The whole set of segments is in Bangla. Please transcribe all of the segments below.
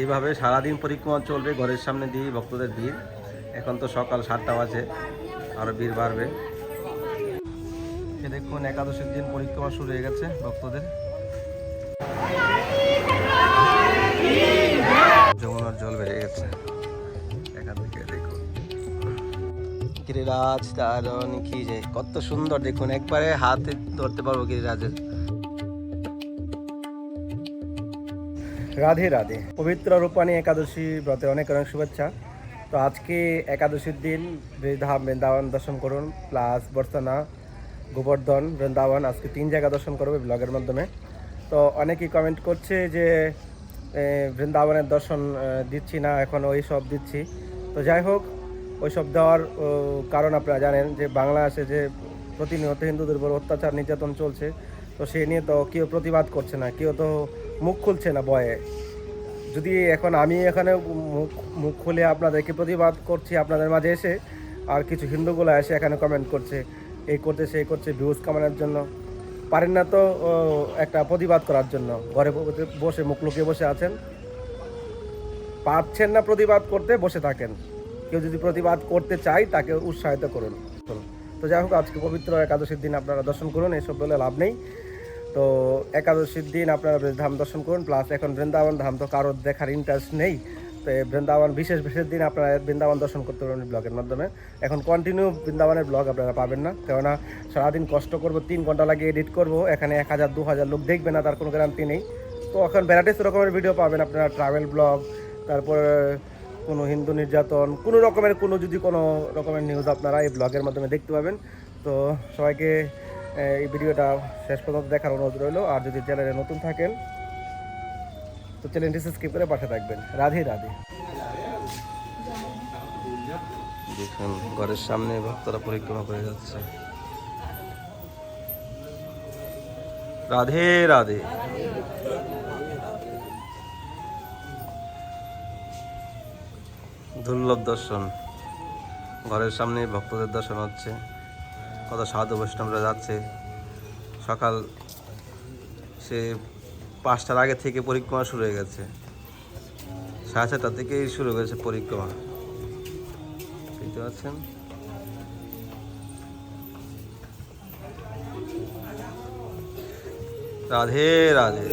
এইভাবে সারাদিন পরিক্রমা চলবে, ঘরের সামনে দিয়ে ভক্তদের ভিড়। এখন তো সকাল সাতটা বাজে আরও ভিড় বাড়বে। এ দেখুন, একাদশীর দিন পরিক্রমা শুরু হয়ে গেছে ভক্তদের। যমুনার জল বেড়ে গেছে। দেখুন। গিরিরাজ তারণ কি যে, কত সুন্দর। দেখুন, একবারে হাতে ধরতে পারব গিরিরাজের। রাধে রাধে। পবিত্র রূপানী একাদশী ব্রতের অনেক অনেক শুভেচ্ছা। তো আজকে একাদশীর দিন বৃন্দাবন বৃন্দাবন দর্শন করুন, প্লাস বর্ষনা, গোবর্ধন, বৃন্দাবন, আজকে তিন জায়গা দর্শন করবে ব্লগের মাধ্যমে। তো অনেকেই কমেন্ট করছে যে বৃন্দাবনের দর্শন দিচ্ছি না, এখন ওই সব দিচ্ছি। তো যাই হোক, ওই সব দেওয়ার কারণ আপনারা জানেন যে বাংলা বাংলাদেশে যে প্রতিনিয়ত হিন্দুদের উপর অত্যাচার, নির্যাতন চলছে। তো সে নিয়ে তো কেউ প্রতিবাদ করছে না, কেউ তো মুখ খুলছে না বয়ে যদি এখন আমি এখানে মুখ মুখ খুলে আপনাদেরকে প্রতিবাদ করছি, আপনাদের মাঝে এসে আর কিছু হিন্দুগুলো এসে এখানে কমেন্ট করছে, এই করছে সেই করছে ভিউজ কামানোর জন্য। পারেন না তো একটা প্রতিবাদ করার জন্য। ঘরে বসে মুখ লুকিয়ে বসে আছেন। পারছেন না প্রতিবাদ করতে, বসে থাকেন। কেউ যদি প্রতিবাদ করতে চায়, তাকে উৎসাহিত করুন। তো যাই হোক, আজকে পবিত্র একাদশীর দিন আপনারা দর্শন করুন, এসব বলে লাভ নেই। তো একাদশীর দিন আপনারা ধাম দর্শন করুন প্লাস এখন বৃন্দাবন ধাম তো কারোর দেখার ইন্টারেস্ট নেই। তো বৃন্দাবন, বিশেষ বিশেষ দিন আপনারা বৃন্দাবন দর্শন করতে পারবেন ব্লগের মাধ্যমে। এখন কন্টিনিউ বৃন্দাবনের ব্লগ আপনারা পাবেন না, কেননা সারাদিন কষ্ট করব, তিন ঘণ্টা লাগে এডিট করব, এখানে এক হাজার, দু হাজার লোক দেখবে না, তার কোনো গ্যারান্টি নেই। তো এখন ভ্যারাইটিস রকমের ভিডিও পাবেন আপনারা ট্রাভেল ব্লগ তারপর কোনো হিন্দু নির্যাতন, কোনো রকমের কোনো যদি কোনো রকমের নিউজ আপনারা এই ব্লগের মাধ্যমে দেখতে পাবেন। তো সবাইকে এই ভিডিওটা শেষ পর্যন্ত দেখার অনুরোধ রইল। আর যদি চ্যানেলে নতুন থাকেন, তো চ্যানেলটি সাবস্ক্রাইব করে পাশে থাকবেন। রাধে রাধে। দেখুন, ঘরের সামনে ভক্তরা পরিক্রমা করে যাচ্ছে। রাধে রাধে। দুর্লভ দর্শন। ঘরের সামনে ভক্তদের দর্শন হচ্ছে। কত সাধু বৈষ্ণবরা যাচ্ছে। সকাল সে পাঁচটার আগে থেকে পরিক্রমা শুরু হয়ে গেছে। সাড়ে ছটা থেকেই শুরু হয়েছে পরিক্রমা বুঝতে পারছেন? রাধে রাধে।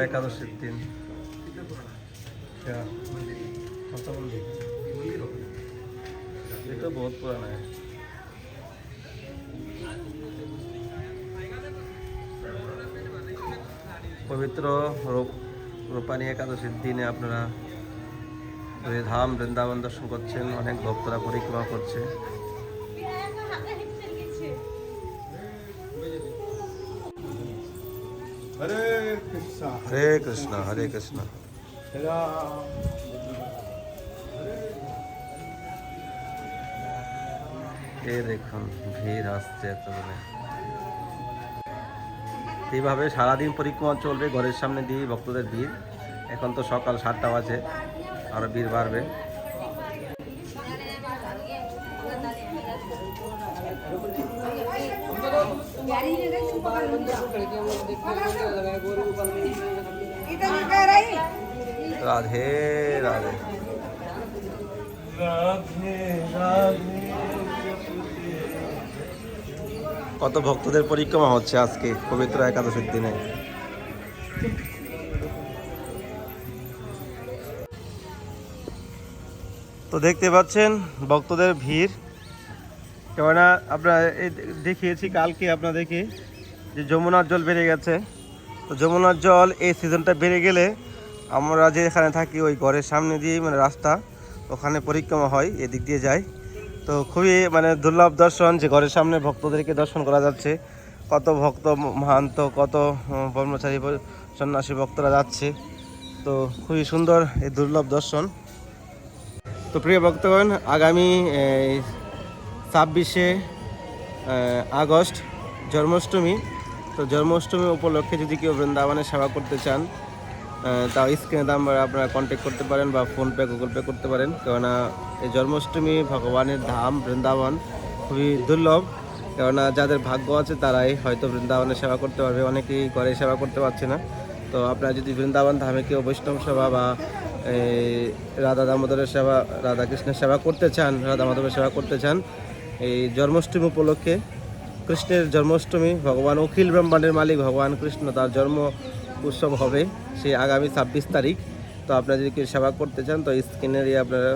पवित्र एकादशी दिन क्या कौन सा मंदिर ये तो बहुत पुराना है পবিত্র রূপ- রূপানী একাদশীর দিনে আপনারা ওই ধাম বৃন্দাবন দর্শন করছেন অনেক ভক্তরা পরিক্রমা করছে হরে কৃষ্ণ হরে কৃষ্ণ হরে কৃষ্ণ। এ দেখুন ভিড় আসছে এত বলে এইভাবে সারাদিন পরিক্রমা চলবে ঘরের সামনে দিয়ে ভক্তদের ভিড়। এখন তো সকাল সাতটা বাজে আরও ভিড় বাড়বে। রাধে রাধে। কত ভক্তদের পরিক্রমা হচ্ছে আজকে পবিত্র একাদশীর দিনে। তো দেখতে পাচ্ছেন ভক্তদের ভিড়। কেননা এই দেখিয়েছি, কালকে আপনাদেরকে যে যমুনার জল বেড়ে গেছে। তো যমুনার জল এই সিজনটা বেড়ে গেলে আমরা যে এখানে থাকি, ওই ঘরের সামনে দিয়ে মানে রাস্তা, ওখানে পরিক্রমা হয়, এদিক দিয়ে যায়। তো খুবই মানে দুর্লভ দর্শন যে ঘরের সামনে ভক্তদেরকে দর্শন করা যাচ্ছে। কত ভক্ত মহান্ত, কত ব্রহ্মচারী সন্ন্যাসী ভক্তরা যাচ্ছে। তো খুবই সুন্দর এই দুর্লভ দর্শন। তো প্রিয় ভক্তগণ, আগামী ছাব্বিশে আগস্ট জন্মাষ্টমী তো জন্মাষ্টমী উপলক্ষে যদি কেউ বৃন্দাবনে সেবা করতে চান তাও স্ক্রিনে নাম্বার আপনারা কন্ট্যাক্ট করতে পারেন বা ফোনপে, গুগল পে করতে পারেন। কেননা এই জন্মাষ্টমী ভগবানের ধাম বৃন্দাবন খুবই দুর্লভ। কেননা যাদের ভাগ্য আছে তারাই হয়তো বৃন্দাবনে সেবা করতে পারবে, অনেকেই ঘরে সেবা করতে পারছে না। তো আপনারা যদি বৃন্দাবন ধামে কেউ বৈষ্ণব সেবা বা রাধা দামোদরের সেবা, রাধা কৃষ্ণের সেবা করতে চান, রাধা মাধবের সেবা করতে চান, এই জন্মাষ্টমী উপলক্ষে কৃষ্ণের জন্মাষ্টমী, ভগবান অখিল ব্রহ্মাণ্ডের মালিক ভগবান কৃষ্ণ, তার জন্ম উৎসব হবে সেই আগামী ছাব্বিশ তারিখ। তো আপনারা যদি কেউ সেবা করতে চান, তো স্ক্রিনের দিয়ে আপনারা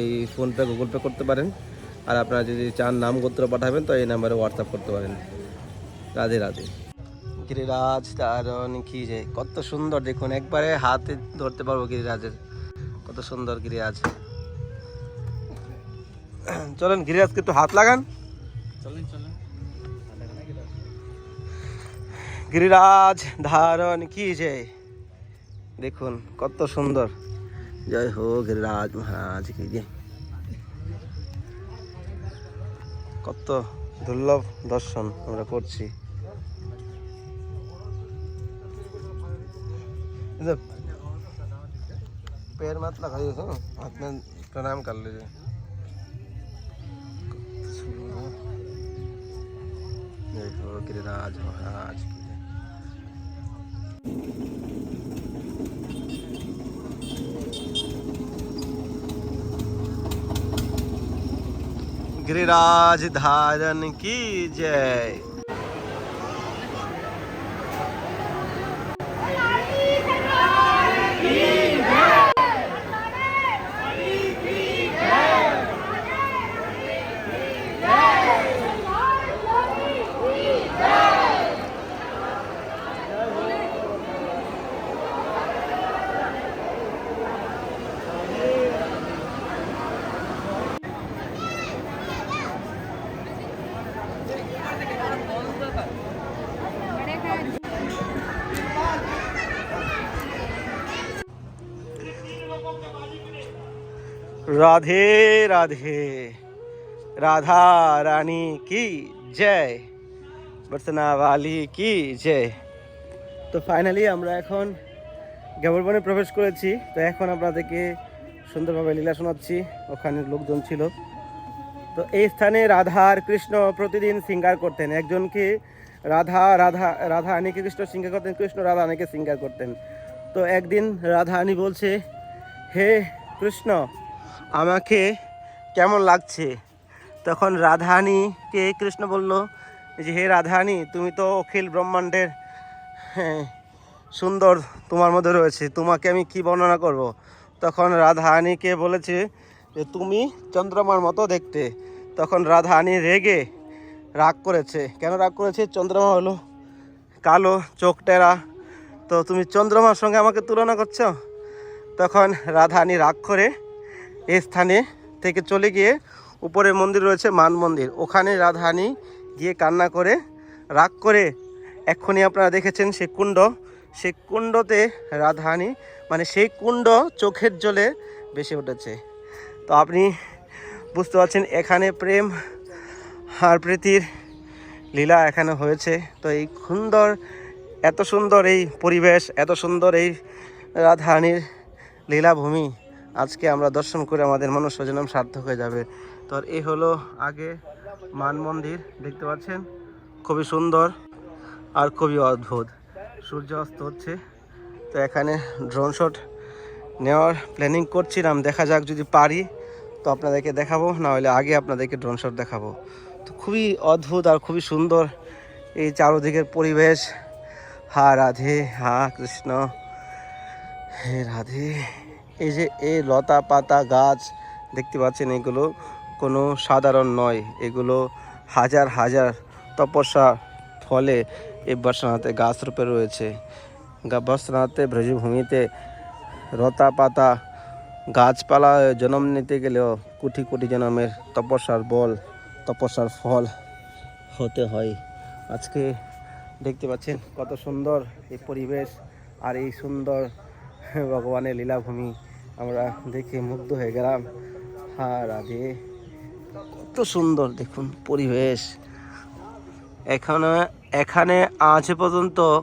এই ফোনপে গুগল পে করতে পারেন। আর আপনারা যদি চান নাম গোত্র পাঠাবেন, তো এই নাম্বারে হোয়াটসঅ্যাপ করতে পারেন। রাধে রাধে। গিরিরাজ তারণ কি যে, কত সুন্দর, দেখুন একবারে হাতে ধরতে পারব গিরিরাজের। কত সুন্দর গিরিরাজ। চলেন গিরিরাজকে একটু হাত লাগান। গিরিরাজ ধারণ কি যে দেখুন কত সুন্দর জয় হো গিরিরাজ মহারাজ কি যে কত দুর্লভ দর্শন আমরা করছি इधर पैर मत लगाइए तो हाथ में प्रणाम कर लीजिए देखो गिरिराज महाराज की जय। गिरिराज धारण की जय। রাধে রাধে। রাধা রানী কি জয়? বর্তনাবালি কি জয়? তো ফাইনালি আমরা এখন গাবরবনে প্রবেশ করেছি। তো এখন আপনাদেরকে সুন্দরভাবে লীলা শোনাচ্ছি। ওখানে লোকজন ছিল। তো এই স্থানে রাধা আর কৃষ্ণ প্রতিদিন সিঙ্গার করতেন। একজনকে রাধা রাধা রাধা আনিকে কৃষ্ণ সিঙ্গার করতেন, কৃষ্ণ রাধা আনিকে সিঙ্গার করতেন। তো একদিন রাধা আনি বলছে, হে কৃষ্ণ আমাকে কেমন লাগছে? তখন রাধাহানিকে কৃষ্ণ বলল যে হে রাধাহানি তুমি তো অখিল ব্রহ্মাণ্ডের হ্যাঁ, সুন্দর তোমার মধ্যে রয়েছে তোমাকে আমি কি বর্ণনা করব? তখন রাধাহানিকে বলেছে যে তুমি চন্দ্রমার মতো দেখতে। তখন রাধাহানি রেগে রাগ করেছে। কেন রাগ করেছে? চন্দ্রমা হলো কালো চোখ টেরা। তো তুমি চন্দ্রমার সঙ্গে আমাকে তুলনা করছ? তখন রাধানী রাগ করে এই স্থানে থেকে চলে গিয়ে উপরে মন্দির রয়েছে মান মন্দির। ওখানে রাধাহানি গিয়ে কান্না করে, রাগ করে এক্ষুনি আপনারা দেখেছেন সে কুণ্ড। সেই কুণ্ডতে রাধাহানি মানে সেই কুণ্ড চোখের জলে বেশি উঠেছে। তো আপনি বুঝতে পারছেন এখানে প্রেম আর প্রীতির লীলা এখানে হয়েছে। তো এই সুন্দর, এত সুন্দর এই পরিবেশ, এত সুন্দর এই রাধারানীর লীলাভূমি আজকে আমরা দর্শন করে আমাদের মনুষ্য জনম সার্থক হয়ে যাবে। তো এই হলো আগে মান মন্দির, দেখতে পাচ্ছেন? খুবই সুন্দর আর খুবই অদ্ভুত। সূর্য অস্ত হচ্ছে। তো এখানে ড্রোন শট নেওয়ার প্ল্যানিং করছিলাম। দেখা যাক যদি পারি তো আপনাদেরকে দেখাবো, না হলে আগে আপনাদেরকে ড্রোন শট দেখাবো। তো খুবই অদ্ভুত আর খুবই সুন্দর এই চারোদিকের পরিবেশ। হা, রাধে, হা, কৃষ্ণ। হে রাধে। এই যে এই লতা পাতা গাছ দেখতে পাচ্ছেন, এগুলো কোনো সাধারণ নয়। এগুলো হাজার হাজার তপস্যা ফলে এই বর্ষানাথে গাছ রূপে রয়েছে। বর্ষানাথে ব্রজভূমিতে লতা পাতা গাছপালা জন্ম নিতে গেলেও কোটি কোটি জন্মের তপস্যার বল, তপস্যার ফল হতে হয়। আজকে দেখতে পাচ্ছেন কত সুন্দর এই পরিবেশ আর এই সুন্দর ভগবানের লীলাভূমি। আমরা দেখে মুগ্ধ হয়ে গেলাম। হা, রাধে। কত সুন্দর দেখুন পরিবেশ। এখানে এখানে আজ পর্যন্ত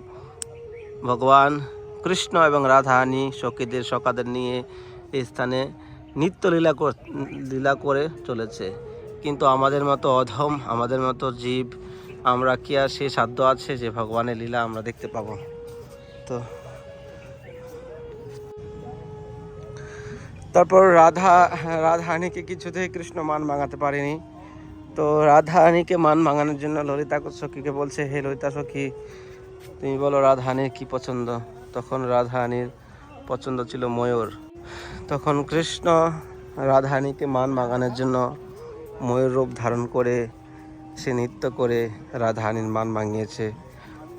ভগবান কৃষ্ণ এবং রাধারানী সখীদের সকাদের নিয়ে এই স্থানে নিত্য লীলা কর- লীলা করে চলেছে। কিন্তু আমাদের মতো অধম, আমাদের মতো জীব, আমরা কি আর সে সাধ্য আছে যে ভগবানের লীলা আমরা দেখতে পাবো? তো তারপর রাধা, রাধারানীকে কিছুতেই কৃষ্ণ মান মাঙাতে পারেনি। তো রাধারানীকে মান মাঙানোর জন্য ললিতা সখীকে বলছে, হে ললিতা সখী, তুমি বলো রাধারানীর কি পছন্দ? তখন রাধারানীর পছন্দ ছিল ময়ূর। তখন কৃষ্ণ রাধারানীকে মান মাগানোর জন্য ময়ূর রূপ ধারণ করে, সে নৃত্য করে রাধারানীর মান মাঙিয়েছে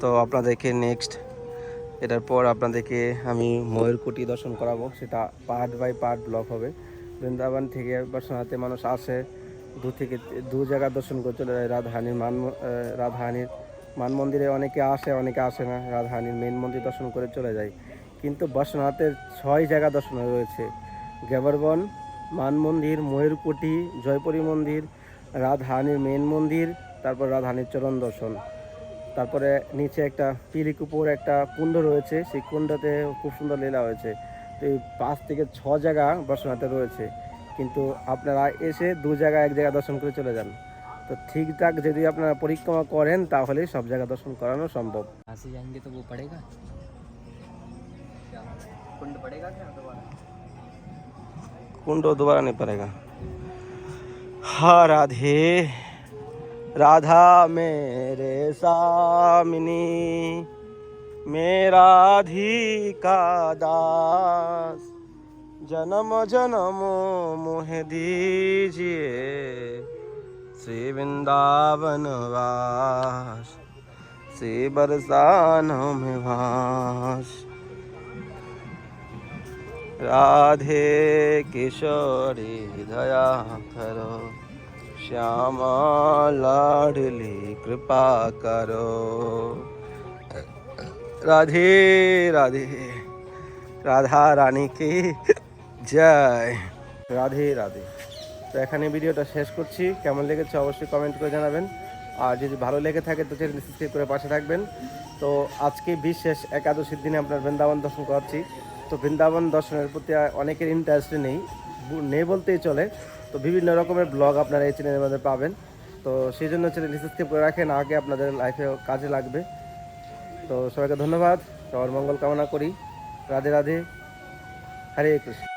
তো আপনাদেরকে নেক্সট এটার পর আপনাদেরকে আমি ময়ূরকুটি দর্শন করাবো। সেটা পার্ট বাই পার্ট ব্লক হবে। বৃন্দাবন থেকে বর্ষাতে মানুষ আসে দু থেকে দু জায়গা দর্শন করে চলে যায়। রাধারানীর মান আহ, রাধারানীর মান মন্দিরে অনেকে আসে অনেকে আসে না। রাধারানীর মেন মন্দির দর্শন করে চলে যায়। কিন্তু বর্ষনাথের ছয় জায়গা দর্শন রয়েছে। গেবরবন মান মন্দির ময়ূরকুটি জয়পুরী মন্দির রাধারানীর মেন মন্দির তারপর রাধারানীর চরণ দর্শন। তারপরে নিচে একটা পিলিকুপুর একটা কুণ্ড রয়েছে সেই কুণ্ডতে খুব সুন্দর লীলা হয়েছে তো এই পাঁচ থেকে ছ জায়গা বর্ষনাথে রয়েছে কিন্তু আপনারা এসে দু জায়গা এক জায়গা দর্শন করে চলে যান তো ঠিকঠাক যদি আপনারা পরিক্রমা করেন তাহলে সব জায়গা দর্শন করানো সম্ভব यहाँ से जाएंगे तो वो पड़ेगा क्या कुंड पड़ेगा क्या दोबारा कुंड दोबारा नहीं पड़ेगा हाँ राधे राधा मेरे सामिनी, मेरा का दास। जन्म जन्म मोह दीजिए, श्री वृंदावन वास। श्री बरसानों वास। राधे किशोरी, दया करो। শ্যামা লাডলি, কৃপা કરો রাধে রাধে। রাধা রানীকে জয়। রাধে রাধে। তো এখানে ভিডিওটা শেষ করছি। কেমন লেগেছে অবশ্যই কমেন্ট করে জানাবেন। আর যদি ভালো লেগে থাকে তো চ্যানেল সাবস্ক্রাইব করে পাশে থাকবেন। তো আজকে বিশেষ একাদশীর দিনে আপনার বৃন্দাবন দর্শন করাচ্ছি। তো বৃন্দাবন দর্শনের প্রতি অনেকের ইন্টারেস্ট নেই। নেই বলতেই চলে। তো বিভিন্ন রকমের ব্লগ আপনারা এই চ্যানেলের মধ্যে পাবেন। তো সেই জন্য চ্যানেল সাবস্ক্রাইব করে রাখেন, আগে আপনাদের লাইফে কাজে লাগবে। তো সবাইকে ধন্যবাদ, সবার মঙ্গল কামনা করি। রাধে রাধে, হরে কৃষ্ণ।